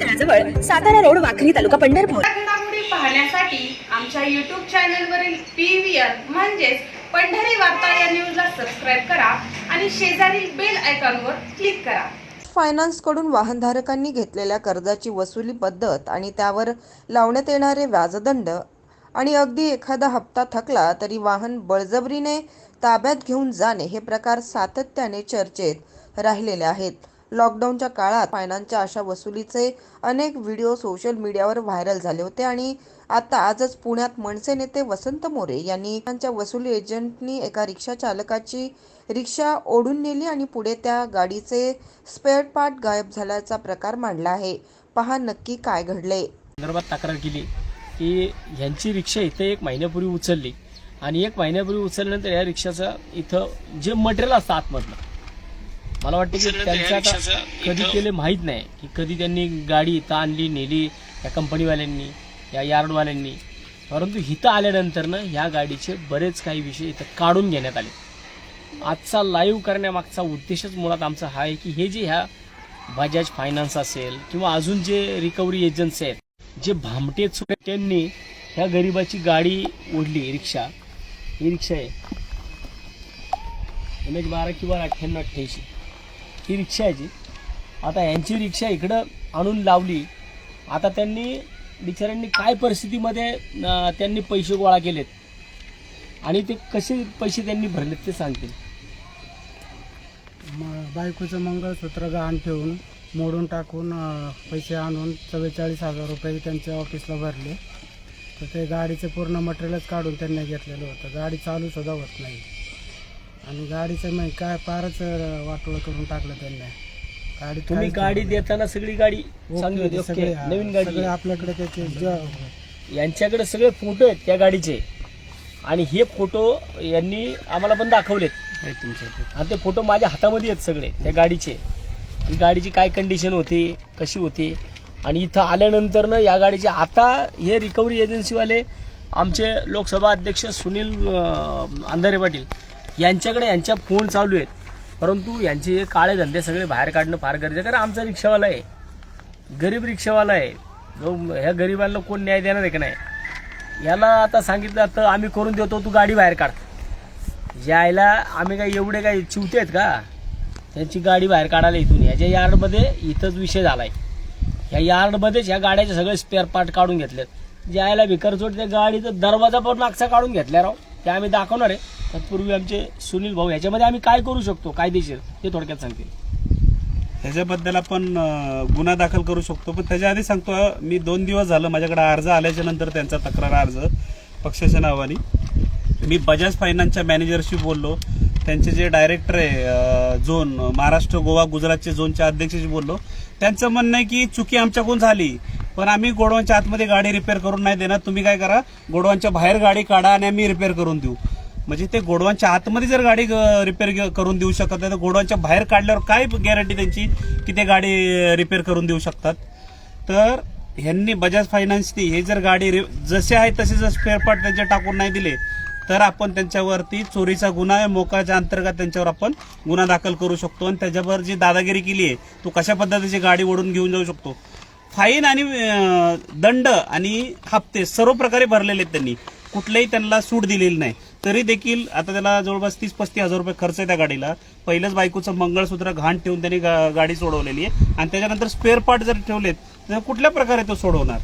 तळाजवळ Satara road Wakhari तालुका पंढरपूर. पाहण्यासाठी आमच्या युट्यूब चॅनलवरील पी व्ही आर म्हणजेच पंढरी वार्ता या न्यूजला सबस्क्राईब करा आणि शेजारील बेल आयकॉनवर क्लिक करा. फायनान्सकडून वाहनधारकांनी घेतलेल्या कर्जाची वसुली पद्धत आणि त्यावर लावण्यात येणारे व्याजदंड आणि अगदी एखादा हप्ता थकला तरी वाहन बळजबरीने ताब्यात घेऊन जाणे हे प्रकार सातत्याने चर्चेत राहिलेले आहेत. लॉकडाऊनच्या काळात फायनान्सच्या अशा वसुलीचे अनेक व्हिडिओ सोशल मीडियावर व्हायरल झाले होते आणि आता आजच पुण्यात मनसे नेते वसंत मोरे यांनी त्यांच्या वसुली एजंटनी एका रिक्षा चालकाची रिक्षा ओढून नेली आणि पुढे त्या गाडीचे स्पेअर पार्ट गायब झाल्याचा प्रकार मांडला आहे. पहा नक्की काय घडले. संदर्भात तक्रार केली की ह्यांची रिक्षा इथे एक महिन्यापूर्वी उचलली आणि एक महिन्यापूर्वी उचलल्यानंतर या रिक्षाचं इथं जे मटेरियल असतं आतमधलं मला वाटतं की त्यांचं आता कधी केले माहीत नाही की कधी त्यांनी गाडी इथं आणली नेली या कंपनीवाल्यांनी या यार्डवाल्यांनी. परंतु इथं आल्यानंतरनं ह्या गाडीचे बरेच काही विषय इथं काढून घेण्यात आले. आजचा लाईव्ह करण्यामागचा उद्देशच मुळात आमचा हा आहे की हे जे ह्या बजाज फायनान्स असेल किंवा अजून जे रिकव्हरी एजन्सी आहेत जे भामटे चुके त्यांनी ह्या गरिबाची गाडी ओढली रिक्षा. ही रिक्षा आहे. एम एच बारा किंवा अठ्ठ्याण्णव अठ्ठ्याऐंशी. ही रिक्षा आहे जी. आता यांची रिक्षा इकडं आणून लावली. आता त्यांनी बिचाऱ्यांनी काय परिस्थितीमध्ये त्यांनी पैसे गोळा केलेत? आणि ते कसे पैसे त्यांनी भरलेत ते सांगतील? मग बायकोचं मंगळसूत्र गहाण ठेवून मोडून टाकून पैसे आणून चव्वेचाळीस हजार रुपये त्यांच्या ऑफिसला भरले. तर ते गाडीचं पूर्ण मटेरियलच काढून त्यांनी घेतलेलं होतं. गाडी चालू सुद्धा होत नाही. आणि गाडीचं मग काय फारच वाटोळं करून टाकलं त्यांनी. गाडी तुम्ही गाडी देताना सगळी गाडी चांगली होती. सगळे हा, नवीन सगळे गाडी आपल्याकडे त्याचे ज- यांच्याकडे सगळे फोटो आहेत त्या गाडीचे. आणि हे फोटो यांनी आम्हाला पण दाखवलेत. आणि ते फोटो माझ्या हातामध्ये आहेत सगळे त्या गाडीचे. ही गाडीची काय कंडिशन होती कशी होती? आणि इथं आल्यानंतर ना या गाडीचे आता हे रिकव्हरी एजन्सीवाले आमचे लोकसभा अध्यक्ष सुनील अं, अंधारे पाटील यांच्याकडे यांच्या फोन चालू आहेत. परंतु यांचे हे काळे धंदे सगळे बाहेर काढणं फार गरजेचं कारण आमचा रिक्षावाला आहे. गरीब रिक्षावाला आहे. जो ह्या गरिबांना कोण न्याय देणार आहे का नाही? याला आता सांगितलं तर आम्ही करून देतो तू गाडी बाहेर काढ. यायला आम्ही काय एवढे काय चिवते आहेत का? त्यांची गाडी बाहेर काढायला इथून. याच्या यार्डमध्ये इथंच विषय झाला आहे या यार्डमध्येच ह्या गाड्याचे सगळे स्पेअर पार्ट काढून घेतलेत. ज्यायला भिकरचोट त्या गाडीचा दरवाजा पण मागचा काढून घेतल्या राव. ते आम्ही दाखवणार आहे. तत्पूर्वी आमचे सुनील भाऊ याच्यामध्ये आम्ही काय करू शकतो? कायदेशीर? ते थोडक्यात सांगतील. त्याच्याबद्दल आपण अं, गुन्हा दाखल करू शकतो पण त्याच्या आधी सांगतो मी दोन दिवस झालं माझ्याकडे अर्ज आल्याच्यानंतर त्यांचा तक्रार अर्ज पक्षाच्या नावाने. मी बजाज फायनान्सच्या मॅनेजरशी बोललो. त्यांचे जे डायरेक्टर आहे अं, झोन महाराष्ट्र गोवा गुजरातचे झोनच्या अध्यक्षाशी बोललो. त्यांचं म्हणणं आहे की चुकी आमच्याकडून झाली पण आम्ही गोडवांच्या आतमध्ये गाडी रिपेअर करून नाही देणार. तुम्ही काय करा गोडवांच्या बाहेर गाडी काढा आणि आम्ही रिपेअर करून देऊ. म्हणजे ते गोडवांच्या आतमध्ये जर गाडी रिपेअर करून देऊ शकत नाही तर गोडवांच्या बाहेर काढल्यावर काय गॅरंटी त्यांची की ते गाडी रिपेअर करून देऊ शकतात? तर ह्यांनी बजाज फायनान्सनी हे जर गाडी रि- जसे आहे तसे जर स्पेअर पार्ट त्यांच्या टाकून नाही दिले तर आपण त्यांच्यावरती चोरीचा गुन्हा मोकाच्या अंतर्गत त्यांच्यावर आपण गुन्हा दाखल करू शकतो. आणि त्याच्यावर जी दादागिरी केली आहे तो कशा पद्धतीची गाडी ओढून घेऊन जाऊ शकतो? फाईन आणि दंड आणि हप्ते सर्व प्रकारे भरलेले आहेत त्यांनी. कुठलेही त्यांना सूट दिलेली नाही. तरी देखील आता त्याला जवळपास तीस पस्तीस हजार रुपये खर्च आहे त्या गाडीला. पहिलंच बायकोचं मंगळसूत्र घाण ठेवून त्यांनी गा- गाडी सोडवलेली आहे. आणि त्याच्यानंतर स्पेअर पार्ट जर ठेवलेत तर कुठल्या प्रकारे तो सोडवणार?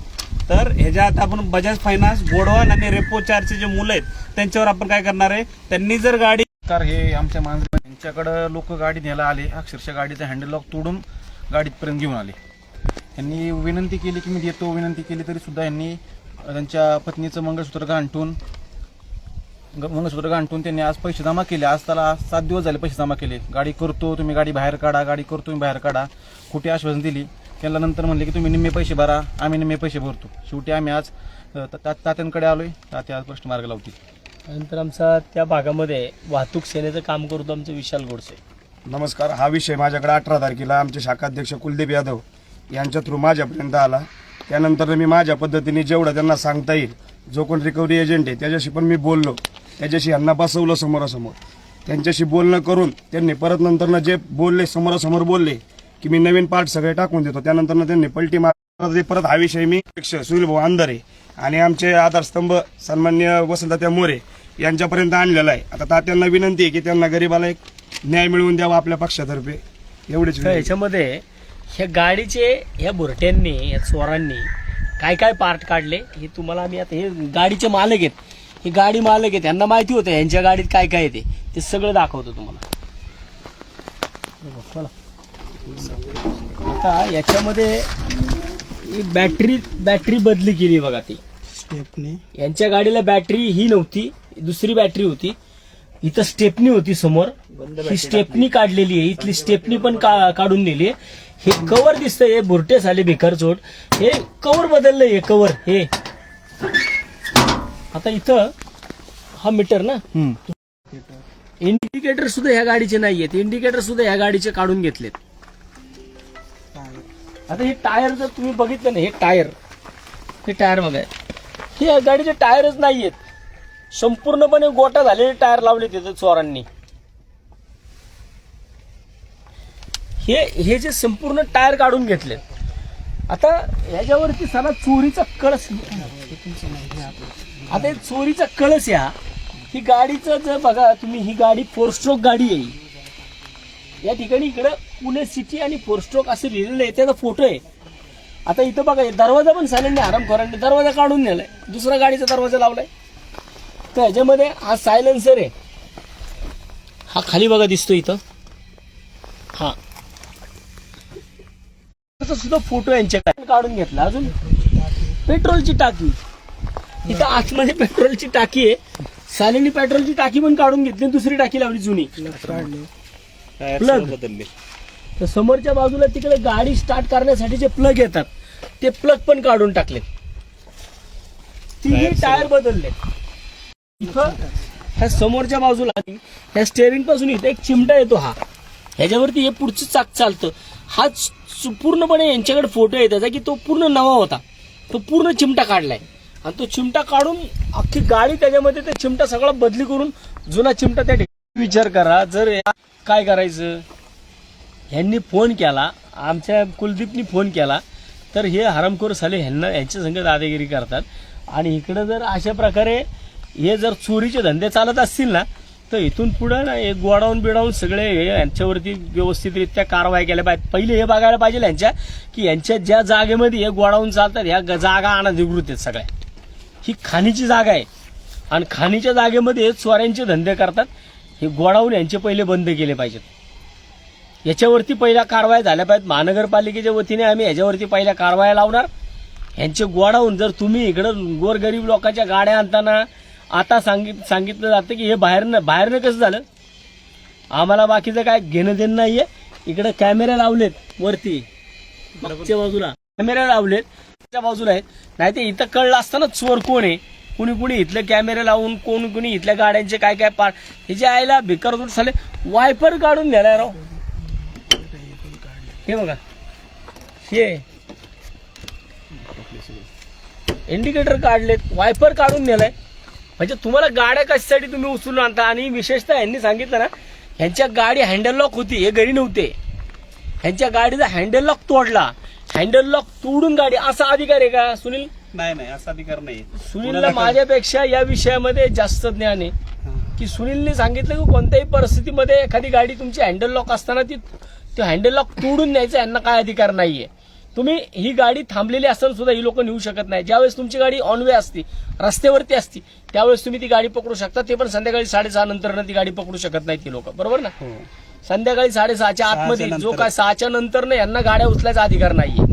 तर ह्याच्या आता आपण बजाज फायनान्स गोडवान आणि रेपो चारचे जे मुलं आहेत त्यांच्यावर आपण काय करणार आहे? त्यांनी जर गाडी कार हे आमच्या माणसं यांच्याकडं लोक गाडी न्यायला आले. अक्षरशः गाडीचा हँडल लॉक तोडून गाडीपर्यंत घेऊन आले. यांनी विनंती केली की मी देतो विनंती केली तरी सुद्धा यांनी त्यांच्या पत्नीचं मंगळसूत्र गांठून ग- मंगळसूत्र गांठून त्यांनी आज पैसे जमा केले. आज त्याला सात दिवस झाले पैसे जमा केले. गाडी करतो तुम्ही गाडी बाहेर काढा गाडी करतो तुम्ही बाहेर काढा. कुठे आश्वासन दिली. त्यांना नंतर म्हणले की तुम्ही निम्मे पैसे भरा आम्ही निम्मे पैसे भरतो. शेवटी आम्ही आज अ, ता- ता- तात्यांकडे आलोय. तात्या आज प्रश्न मार्ग लावतील. त्यानंतर आमचा त्या भागामध्ये वाहतूक सेनेचं काम करतो आमचं विशाल गोडसे. नमस्कार. हा विषय माझ्याकडे अठरा तारखेला आमचे शाखाध्यक्ष कुलदीप यादव यांच्या थ्रू माझ्यापर्यंत आला. त्यानंतर मी माझ्या पद्धतीने जेवढं त्यांना सांगता येईल जो कोण रिकव्हरी एजंट आहे त्याच्याशी पण मी बोललो. त्याच्याशी यांना बसवलं समोरासमोर. त्यांच्याशी बोलणं करून त्यांनी परत नंतरनं जे बोलले समोरासमोर बोलले की मी नवीन पार्ट सगळे टाकून देतो. त्यानंतर त्यांनी पलटी मार परत हा विषय मी अध्यक्ष सुनील भाऊ अंधारे आणि आमचे आधारस्तंभ सन्मान्य वसंतत्या मोरे यांच्यापर्यंत आणलेला आहे. आता तात्यांना विनंती आहे की त्यांना गरीबाला एक न्याय मिळवून द्यावा आपल्या पक्षातर्फे. एवढीच. याच्यामध्ये ह्या गाडीचे ह्या बुरट्यांनी या चोरांनी काय काय पार्ट काढले हे तुम्हाला आम्ही आता हे गाडीचे मालक आहेत. हे गाडी मालक आहेत यांना माहिती होतं यांच्या गाडीत काय काय येते ते. सगळं दाखवतो तुम्हाला. आता याच्यामध्ये ही बॅटरी बॅटरी बदली केली बघा ती. स्टेपने यांच्या गाडीला बॅटरी ही नव्हती दुसरी बॅटरी होती. इथं स्टेपनी होती समोर. ही स्टेपनी काढलेली आहे. इथली स्टेपनी पण काढून नेली आहे. हे कवर दिसतंय हे बुरटे झाले भिकार चोट. हे कवर बदललंय हे कवर हे. आता इथं हा मीटर ना? इंडिकेटर सुद्धा ह्या गाडीचे नाहीयेत. इंडिकेटर सुद्धा ह्या गाडीचे काढून घेतलेत. आता हे टायर जर तुम्ही बघितलं ना हे टायर हे टायर बघा. हे या गाडीचे टायरच नाहीयेत. संपूर्णपणे गोटा झालेले टायर लावले तिथं चोरांनी. हे हे जे संपूर्ण टायर काढून घेतले आता ह्याच्यावरती साला चोरीचा कळस आता एक चोरीचा कळस या. ही गाडीचं जर बघा तुम्ही ही गाडी फोर स्ट्रोक गाडी आहे. या ठिकाणी इकडं पुणे सिटी आणि फोर स्ट्रोक असं लिहिलेलं आहे. त्याचा फोटो आहे. आता इथं बघा दरवाजा पण सायलेंट करायला. दरवाजा काढून नेलाय. दुसरा गाडीचा दरवाजा लावलाय. तर ह्याच्यामध्ये हा सायलेन्सर आहे. हा खाली बघा दिसतो इथं. हा. सुद्धा फोटो यांच्याकडे. काढून घेतला. अजून पेट्रोलची टाकी. इथं आतमध्ये पेट्रोलची टाकी आहे. सायलेंटनी पेट्रोलची टाकी पण काढून घेतली दुसरी टाकी लावली जुनी. बदलले तर समोरच्या बाजूला तिकडे गाडी स्टार्ट करण्यासाठी जे प्लग येतात ते प्लग पण काढून टाकलेत. तिन्ही टायर बदलले इथं ह्या समोरच्या बाजूला ह्या स्टेअरिंगपासून इथं एक चिमटा येतो हा. ह्याच्यावरती हे पुढचं चाक चालतं. हा पूर्णपणे यांच्याकडे फोटो आहे त्याचा की तो पूर्ण नवा होता. तो पूर्ण चिमटा काढलाय. आणि तो चिमटा काढून अख्खी गाडी त्याच्यामध्ये ते चिमटा सगळा बदली करून जुना चिमटा त्या ठिकाणी विचार करा. जर या- काय करायचं? ह्यांनी फोन केला आमच्या कुलदीपनी फोन केला तर हे हरामखोर साले ह्यांना यांच्या संग दादागिरी करतात. आणि इकडं जर अशा प्रकारे हे जर चोरीचे धंदे चालत असतील ना तर इथून पुढं ना हे गोडाऊन बिडाऊन सगळे हे यांच्यावरती व्यवस्थितरित्या कारवाई केल्या पाहिजे. पहिले हे बघायला पाहिजे यांच्या की यांच्या ज्या जागेमध्ये हे गोडाऊन चालतात ह्या जागा अनधिकृत आहेत सगळ्या. ही खाणीची जागा आहे. आणि खाणीच्या जागेमध्ये चोऱ्यांचे धंदे करतात. हे गोडाऊन यांचे पहिले बंद केले पाहिजेत. याच्यावरती पहिल्या कारवाया झाल्या पाहिजेत. महानगरपालिकेच्या वतीने आम्ही याच्यावरती पहिल्या कारवाया लावणार. यांचे गोडाऊन जर तुम्ही इकडं गोरगरीब लोकांच्या गाड्या आणताना आता सांगित सांगितलं जातं की हे बाहेरनं बाहेरनं कसं झालं? आम्हाला बाकीचं काय घेणं देणं नाही आहे इकडं कॅमेरे लावलेत वरती. मागच्या बाजूला. कॅमेरे लावलेत. त्या बाजूला आहेत. नाही ते इथं कळलं असताना चोर कोण आहे? कुणी कुणी इथले कॅमेरे लावून कोण कुणी इथल्या गाड्यांचे काय काय पार्ट हे जे आयला होत झाले वायपर काढून नेलाय राव. हे बघा. हे. इंडिकेटर काढलेत वायपर काढून नेलाय. म्हणजे तुम्हाला गाड्या कशासाठी तुम्ही उचलून आणता? आणि विशेषतः यांनी सांगितलं ना ह्यांच्या गाडी हँडल लॉक होती हे घरी नव्हते. ह्यांच्या गाडीचा हँडल लॉक तोडला. हँडल लॉक तोडून गाडी. असा अधिकार आहे का सुनील? नाही नाही असा अधिकार नाही सुनीलला माझ्यापेक्षा या विषयामध्ये जास्त ज्ञान आहे. की सुनीलने सांगितलं की कोणत्याही परिस्थितीमध्ये एखादी गाडी तुमची हँडल लॉक असताना ती ते हँडल लॉक तोडून न्यायचा यांना काय अधिकार नाहीये. तुम्ही ही गाडी थांबलेली असताना सुद्धा ही लोक नेऊ शकत नाही. ज्यावेळेस तुमची गाडी ऑन वे असती रस्त्यावरती असती त्यावेळेस तुम्ही ती गाडी पकडू शकता. ते पण संध्याकाळी साडेसहा नंतर ती गाडी पकडू शकत नाही ती लोक. बरोबर ना? संध्याकाळी साडेसहाच्या आतमध्ये जो. काय सहाच्या नंतर यांना गाड्या उचलायचा अधिकार नाहीये.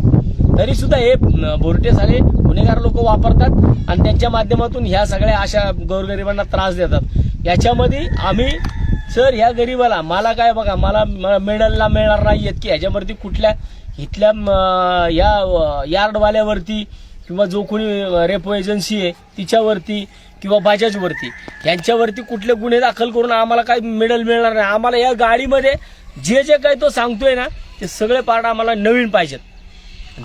तरी सुद्धा हे बोरटे साले गुन्हेगार लोक वापरतात आणि त्यांच्या माध्यमातून ह्या सगळ्या अशा गोरगरिबांना त्रास देतात. याच्यामध्ये आम्ही सर ह्या गरीबाला मला काय बघा मला म- मिळाला मिळणार नाहीयेत की ह्याच्यावरती कुठल्या इथल्या या यार्डवाल्यावरती किंवा जो कोणी रेपो एजन्सी आहे तिच्यावरती किंवा बजाजवरती यांच्यावरती कुठले गुन्हे दाखल करून आम्हाला काही मेडल मिळणार नाही. आम्हाला या गाडीमध्ये जे जे काही तो सांगतोय ना ते सगळे पार्ट आम्हाला नवीन पाहिजेत.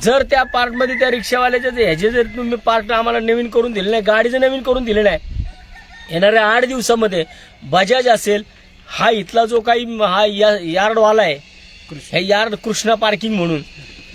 जर त्या पार्टमध्ये त्या रिक्षावाल्याचे ह्याचे जर तुम्ही पार्ट आम्हाला नवीन करून दिले नाही गाडीचं नवीन करून दिले नाही येणाऱ्या आठ दिवसामध्ये बजाज असेल हा इथला जो काही हा या यार्डवाला आहे हे यार्ड कृष्णा पार्किंग म्हणून.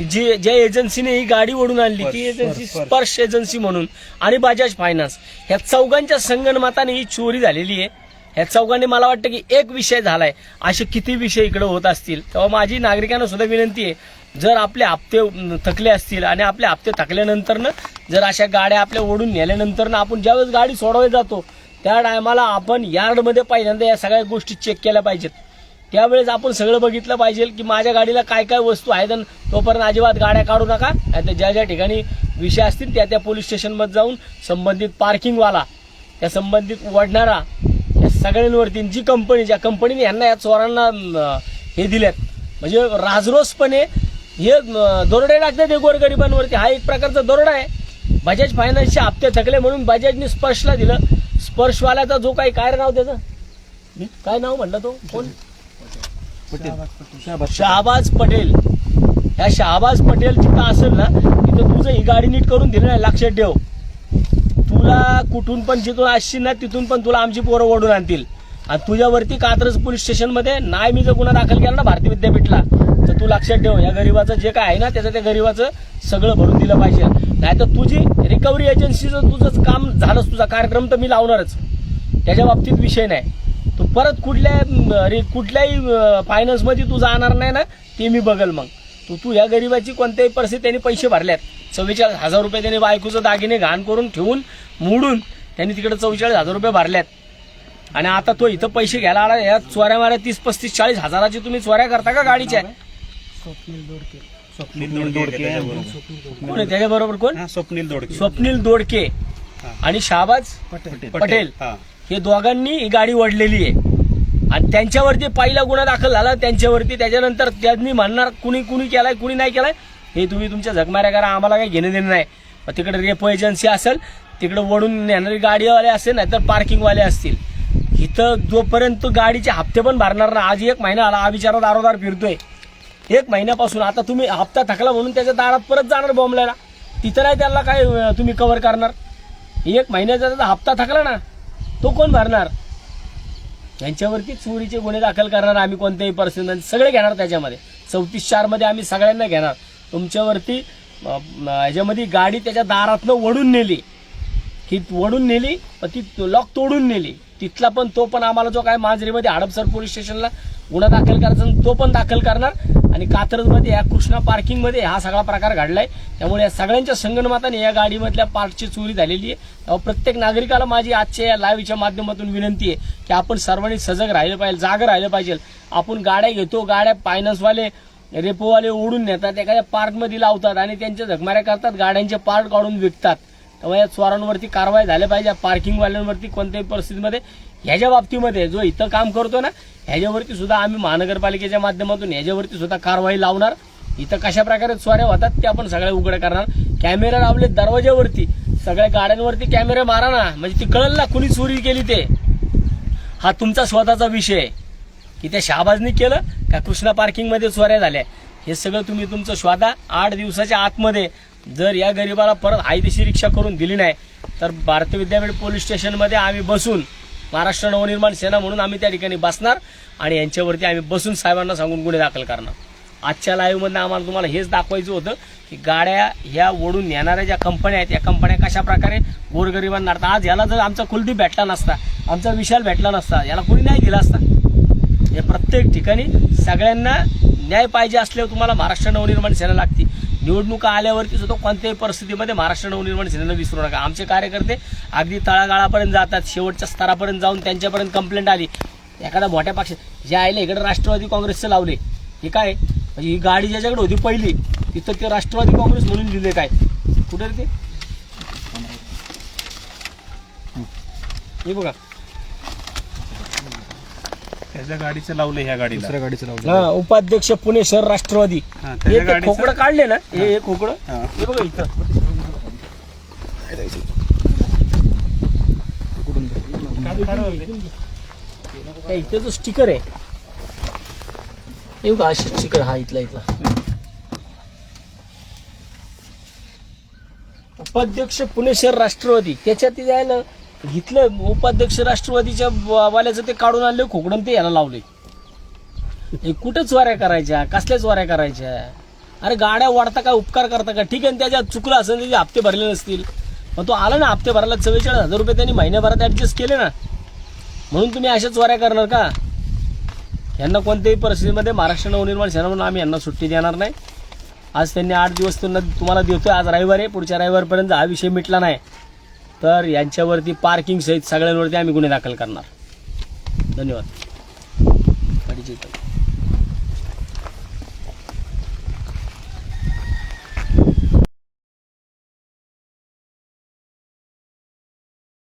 जी ज्या एजन्सीने ही गाडी ओढून आणली ती एजन्सी स्पर्श. एजन्सी म्हणून. आणि बजाज फायनान्स. ह्या चौघांच्या संगणमताने ही चोरी झालेली आहे. ह्या चौघांनी मला वाटतं की एक विषय झालाय. असे किती विषय इकडे होत असतील तेव्हा माझी नागरिकांना सुद्धा विनंती आहे. जर आपले हप्ते थकले असतील आणि आपले हप्ते थकल्यानंतरनं जर अशा गाड्या आपल्या ओढून नेल्यानंतरनं आपण ज्यावेळेस गाडी सोडवायला जातो त्या टायमाला आपण यार्डमध्ये पहिल्यांदा या सगळ्या गोष्टी चेक केल्या पाहिजेत. त्यावेळेस आपण सगळं बघितलं पाहिजे की माझ्या गाडीला काय काय वस्तू आहेत आणि तोपर्यंत अजिबात गाड्या काढू नका. आता ज्या ज्या ठिकाणी विषय असतील त्या त्या पोलीस स्टेशनमध्ये जाऊन संबंधित पार्किंगवाला त्या संबंधित वडणारा या सगळ्यांवरती जी कंपनी ज्या कंपनीने यांना या चोरांना हे दिलेत. म्हणजे राजरोसपणे हे दरोडे टाकतात हे गोरगरिबांवरती. हा एक प्रकारचा दरोडा आहे. बजाज फायनान्सचे हप्ते थकले म्हणून बजाजने स्पर्शला दिलं. स्पर्शवाल्याचा जो काही काय नाव त्याचं? काय नाव म्हणलं तो? कोण? शहाबाज पटेल. ह्या शहाबाज पटेल तिथं असेल ना तिथं तुझं ही गाडी नीट करून दिली नाही लक्षात ठेव. तुला कुठून पण जिथून असशील ना तिथून पण तुला आमची पोरं ओढून आणतील. आणि तुझ्यावरती कात्रज पोलीस स्टेशनमध्ये नाही मी जर गुन्हा दाखल केला ना भारतीय विद्यापीठला तर तू लक्षात ठेव या गरीबाचं जे काय आहे ना त्याचं त्या गरीबाचं सगळं भरून दिलं पाहिजे. नाही तर तुझी रिकव्हरी एजन्सीचं तुझं काम झालंच तुझा कार्यक्रम तर मी लावणारच. त्याच्या बाबतीत विषय नाही. परत कुठल्या रे- कुठल्याही फायनान्समध्ये तू जाणार नाही ना ते मी बघल मग. तू तू या गरीबाची कोणत्याही परिस्थिती त्यांनी पैसे भरल्यात. चव्वेचाळीस हजार रुपये त्यांनी बायकोचं दागिने घाण करून ठेवून मोडून त्यांनी तिकडे चव्वेचाळीस हजार रुपये भरल्यात. आणि आता तो इथं पैसे घ्यायला आला या चोऱ्या माऱ्या तीस पस्तीस चाळीस हजाराची तुम्ही चोऱ्या करता का गाडीच्या? स्वप्नील दोडके. स्वप्नील दोडके आहे त्याच्याबरोबर. कोण आहे त्याच्याबरोबर कोण? हा, स्वप्नील दोडके. स्वप्नील दोडके. आणि शाहबाज पटेल. पटेल. हे दोघांनी ही गाडी ओढलेली आहे. आणि त्यांच्यावरती पहिला गुन्हा दाखल झाला त्यांच्यावरती त्याच्यानंतर त्यांनी म्हणणार कुणी कुणी केलाय कुणी नाही केलाय हे तुम्ही तुमच्या झगमाऱ्या करा आम्हाला काही घेणं देणं नाही. मग तिकडे रेपो एजन्सी असेल तिकडे वडून नेणारी गाडीवाले असेल नाहीतर पार्किंगवाले असतील. इथं जोपर्यंत गाडीचे हप्ते पण भरणार ना आज एक महिना आला हा बिचारा दारोदार फिरतोय. एक महिन्यापासून आता तुम्ही हप्ता थकला म्हणून त्याच्या दारात परत जाणार बॉम्बलायला तिथं नाही त्याला काय तुम्ही कव्हर करणार. एक महिन्याचा त्याचा हप्ता थकला ना तो कोण भरणार यांच्यावरती चोरीचे गुन्हे दाखल करणार आम्ही कोणत्याही पर्सन सगळे घेणार त्याच्यामध्ये. चौतीस चारमध्ये आम्ही सगळ्यांना घेणार. तुमच्यावरती याच्यामध्ये ह्याच्यामध्ये गाडी त्याच्या दारातनं वडून नेली. ही वडून नेली पण ती लॉक तोडून नेली. तिथला पण तो पण आम्हाला जो काय मांजरीमध्ये हडपसर पोलीस स्टेशनला गुन्हा दाखल करायचा तो पण दाखल करणार. आणि कात्रजमध्ये या कृष्णा पार्किंगमध्ये हा सगळा प्रकार घडलाय. त्यामुळे या सगळ्यांच्या संगणमाताने या गाडीमधल्या पार्टची चोरी झालेली आहे. तेव्हा प्रत्येक नागरिकाला माझी आजच्या या लाईव्हच्या माध्यमातून विनंती आहे की आपण सर्वांनी सजग राहिलं पाहिजे जागं राहिलं पाहिजे. आपण गाड्या घेतो गाड्या फायनान्सवाले रेपोवाले ओढून नेतात एखाद्या पार्कमध्ये लावतात आणि त्यांच्या झकमाऱ्या करतात गाड्यांचे पार्ट काढून विकतात. त्यामुळे या चोरांवरती कारवाई झाल्या पाहिजे पार्किंगवाल्यांवरती कोणत्याही परिस्थितीमध्ये ह्याच्या बाबतीमध्ये जो इथं काम करतो ना ह्याच्यावरती सुद्धा आम्ही महानगरपालिकेच्या माध्यमातून ह्याच्यावरती सुद्धा कारवाई लावणार. इथं कशा प्रकारे चोऱ्या होतात ते आपण सगळ्या उघड करणार. कॅमेरा लावले दरवाज्यावरती. सगळ्या गाड्यांवरती कॅमेरे मारा ना. म्हणजे ती कळल ना कुणी चोरी केली ते. हा तुमचा स्वतःचा विषय. की त्या शहाबाजनी केलं का कृष्णा पार्किंगमध्ये चोऱ्या झाल्या? हे सगळं तुम्ही तुमचं स्वतः आठ दिवसाच्या आतमध्ये जर या गरिबाला परत हायदेशी रिक्षा करून दिली नाही तर भारतीय विद्यापीठ पोलीस स्टेशनमध्ये आम्ही बसून महाराष्ट्र नवनिर्माण सेना म्हणून आम्ही त्या ठिकाणी बसणार आणि यांच्यावरती आम्ही बसून साहेबांना सांगून गुन्हे दाखल करणार. आजच्या लाईव्हमधनं आम्हाला तुम्हाला हेच दाखवायचं होतं की गाड्या ह्या ओढून नेणाऱ्या ज्या कंपन्या आहेत या कंपन्या कशा प्रकारे गोरगरिबांना आज याला जर आमचा कुलदीप भेटला नसता आमचा विशाल भेटला नसता याला कोणी नाही दिला असता? हे प्रत्येक ठिकाणी सगळ्यांना न्याय पाहिजे असल्यावर तुम्हाला महाराष्ट्र नवनिर्माण सेना लागते. निवडणुका आल्यावरती सुद्धा कोणत्याही परिस्थितीमध्ये महाराष्ट्र नवनिर्माण सेनेनं विसरू नका. आमचे कार्यकर्ते अगदी तळागाळापर्यंत जातात शेवटच्या स्तरापर्यंत जाऊन त्यांच्यापर्यंत कंप्लेंट आली. एखादा मोठ्या पक्षात जे आले इकडे राष्ट्रवादी काँग्रेसचं लावले हे काय? म्हणजे ही गाडी ज्याच्याकडे होती पहिली तिथं ते राष्ट्रवादी काँग्रेस म्हणून लिहिले काय? कुठे ते? हे बघा. त्याच्या गाडीचं लावलं ह्या गाडीला. दुसऱ्या गाडीचं लावलं हा उपाध्यक्ष पुणे शहर राष्ट्रवादी. हा, हे त्याच्या ते गाडीचं खोकडं काढले ना हे हे खोकडं. हा. हे बघा इथं. इथे जो स्टिकर आहे. हे बघा अशी स्टिकर हा इथला इथला. उपाध्यक्ष पुणे शहर राष्ट्रवादी. त्याच्यात ते जायला इथलं उपाध्यक्ष राष्ट्रवादीच्या वाल्याचं ते काढून आणले खोकडून ते याला लावले. हे कुठं चोऱ्या करायच्या? कसल्या चोऱ्या करायच्या? अरे गाड्या वाढता का उपकार करता का? ठीक आहे ना, त्याच्यात चुकलं असेल त्याचे हप्ते भरले नसतील. मग तो आला ना हप्ते भरायला चव्वेचाळीस हजार रुपये त्यांनी महिन्याभरात ॲडजस्ट केले ना. म्हणून तुम्ही अशा चोऱ्या करणार का? यांना कोणत्याही परिस्थितीमध्ये महाराष्ट्र नवनिर्माण सेना म्हणून आम्ही यांना सुट्टी देणार नाही. आज त्यांनी आठ दिवस त्यांना तुम्हाला देतोय आज रविवार आहे पुढच्या रविवारपर्यंत हा विषय मिटला नाही. तर यांच्यावरती पार्किंग सहित सगळ्यांवरती आम्ही गुन्हे दाखल करणार. धन्यवाद.